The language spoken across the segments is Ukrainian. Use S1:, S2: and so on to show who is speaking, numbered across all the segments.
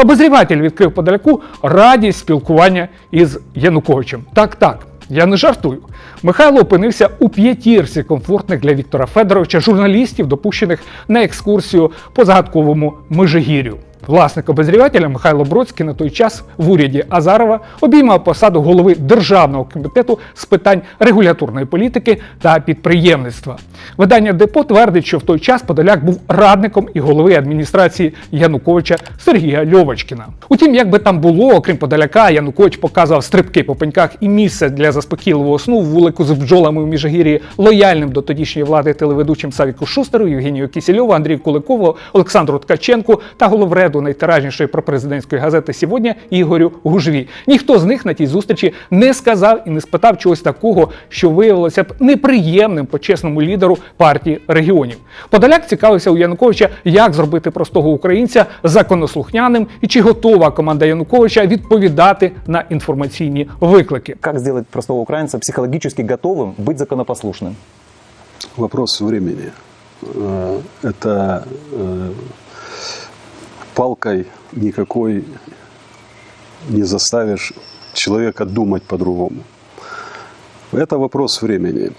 S1: Обозріватель відкрив подаляку радість спілкування із Януковичем. Так, так. Я не жартую. Михайло опинився у п'ятірці комфортних для Віктора Федоровича журналістів, допущених на екскурсію по загадковому Межигір'ю. Власник обозрівателя Михайло Бродський на той час в уряді Азарова обіймав посаду голови Державного комітету з питань регуляторної політики та підприємництва. Видання Депо твердить, що в той час Подоляк був радником і голови адміністрації Януковича Сергія Льовочкіна. Утім, як би там було, окрім Подоляка, Янукович показував стрибки по пеньках і місце для заспокійливого сну в вулику з бджолами у Міжгір'ї лояльним до тодішньої влади телеведучим Савіку Шустеру, Євгенію Кісельову, Андрію Куликову, Олександру Ткаченку та головреду найтиражнішої пропрезидентської газети сьогодні Ігорю Гужві. Ніхто з них на тій зустрічі не сказав і не спитав чогось такого, що виявилося б неприємним почесному лідеру партії регіонів. Подоляк цікавився у Януковича, як зробити простого українця законослухняним і чи готова команда Януковича відповідати на інформаційні виклики.
S2: Как сделать простого украинца психологически готовым быть законопослушным?
S3: Вопрос времени. Э, Это э, палкой никакой не заставишь человека думать по-другому. Это вопрос времени.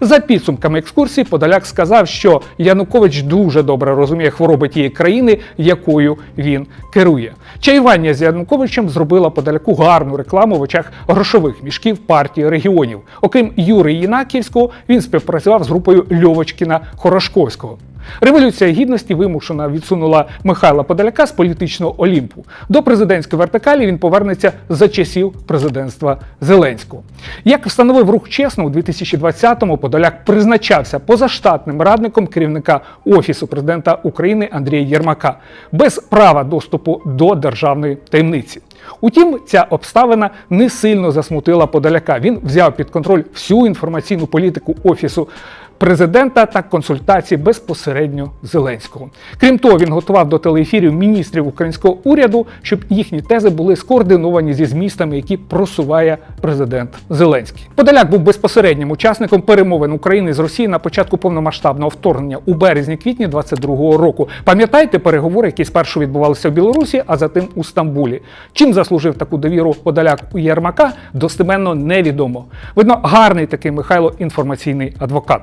S1: За підсумками екскурсії, Подоляк сказав, що Янукович дуже добре розуміє хвороби тієї країни, якою він керує. Чаювання з Януковичем зробило Подоляку гарну рекламу в очах грошових мішків партії регіонів. Окрім Юри Єнаківського, він співпрацював з групою Льовочкіна Хорошковського. Революція гідності вимушена відсунула Михайла Подоляка з політичного Олімпу. До президентської вертикалі він повернеться за часів президентства Зеленського. Як встановив рух чесно, у 2020-му Подоляк призначався позаштатним радником керівника Офісу президента України Андрія Єрмака без права доступу до державної таємниці. Утім, ця обставина не сильно засмутила Подоляка. Він взяв під контроль всю інформаційну політику офісу президента та консультації безпосередньо Зеленського. Крім того, він готував до телеефірів міністрів українського уряду, щоб їхні тези були скоординовані зі змістами, які просуває президент Зеленський. Подоляк був безпосереднім учасником перемовин України з Росією на початку повномасштабного вторгнення у березні-квітні 22-го року. Пам'ятаєте переговори, які спершу відбувалися в Білорусі, а затим у Стамбулі. Чим заслужив таку довіру Подоляк у Єрмака, достеменно невідомо. Видно, гарний такий Михайло інформаційний адвокат.